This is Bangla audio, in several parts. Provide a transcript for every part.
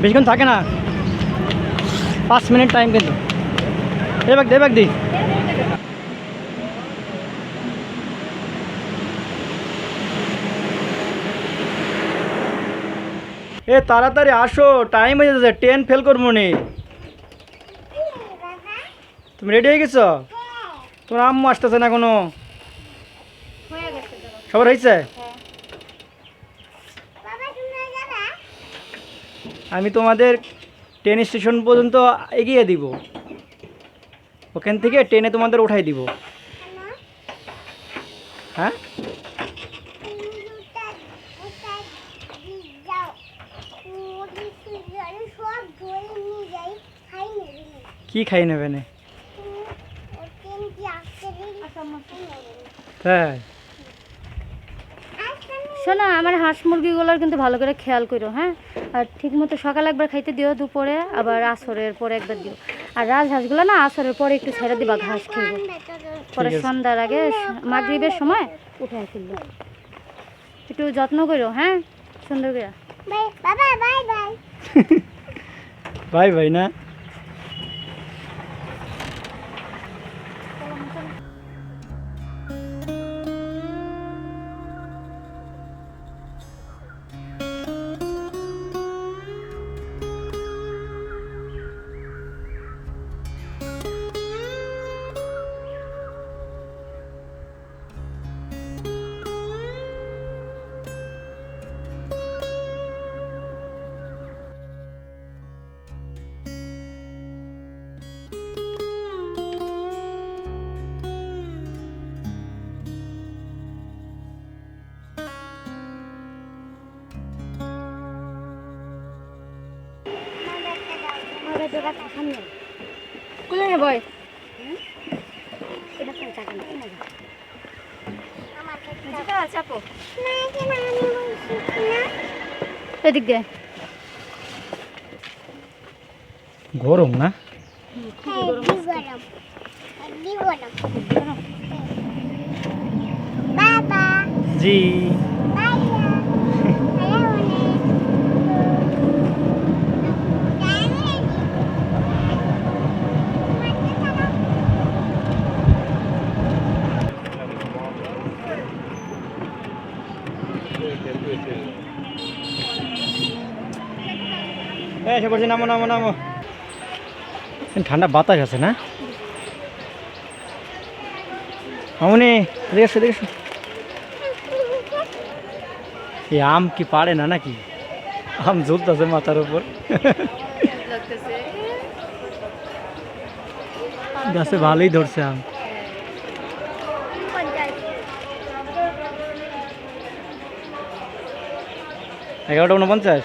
বেশিক্ষণ থাকে না। পাঁচ মিনিট টাইম কিন্তু। এবার দে এবার দি। এ তাড়াতাড়ি আসো টাইম হয়ে যাচ্ছে ট্রেন ফেল করব নি। তুমি রেডি হয়ে গেছো? তোমার আম্মু আসতেছে না কোনো হয়ে সবার হয়েছে? আমি তোমাদের ট্রেন স্টেশন পর্যন্ত এগিয়ে দিব। ওখান থেকে ট্রেনে তোমাদের উঠাই দিব। হ্যাঁ? কি খাই নেবে না? ও ট্রেন কি আসতে তাই শোনো আমার হাঁস মুরগিগুলোর কিন্তু ভালো করে খেয়াল করো হ্যাঁ? আর ঠিক মতো সকালে একবার খাইতে দিও দুপুরে আবার আসরের পরে একবার দিও। আর রাজহাঁসগুলো না আসরের পরে একটু ছেড়ে দিবা ঘাস খেয়ে। পরে সন্ধ্যার আগে মাগরিবের সময় উঠে ফেলব। একটু যত্ন করো হ্যাঁ? সুন্দর করে। Bye bye by. ভাই ভাই না? কুলে নে বয়। চাপো এদিক দিয়ে। গরম না? বাবা জি হ্যাঁ এসে পড়ছি, নামো নামো নামো। ঠান্ডা বাতাস আছে না? মামুনি এসো, এদিকে এই আম কি পারে না নাকি? আম ঝুলতেছে মাথার উপর। গাছে ভালোই ধরছে আম। এগারোটা উনপঞ্চাশ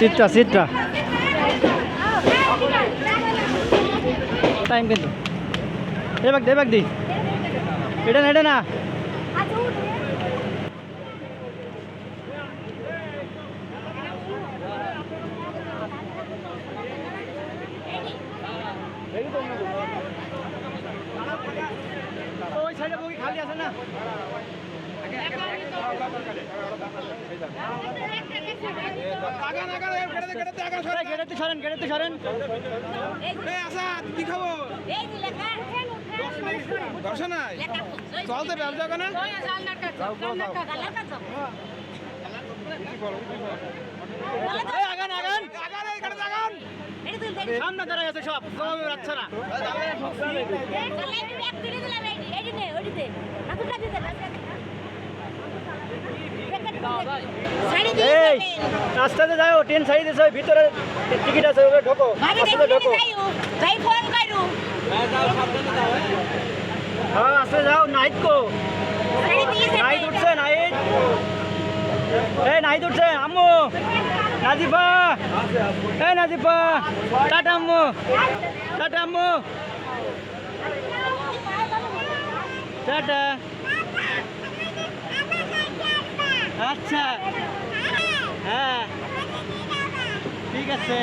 চিত্রা চিত্রা টাইম কিন্তু। এবার দে এবার দি এটা না এটা না। ওই সাইডে বগি খালি আছে না। গেড়েতে সরেন গেড়েতে সরেন দর্শন নাই চলতে ব্যবসা কেন এই আগান আগান সামনে দাঁড়ায় আছে সব সব রাখছে না এই রাস্তাতে যাও ট্রেন সাইড দিছে ওই ভিতরে টিকিট আছে ওখানে ঢোকো রাস্তাতে ঢোকো। যাই ফোন করু। হ্যাঁ আসতে যাও নাইট কো। নাইট উঠছে নাইট এই নাইট উঠছে আম্মু। নাজিফা। এই নাজিফা। টাটা আম্মু। টাটা আম্মু। টাটা। আচ্ছা। হ্যাঁ। ঠিক আছে।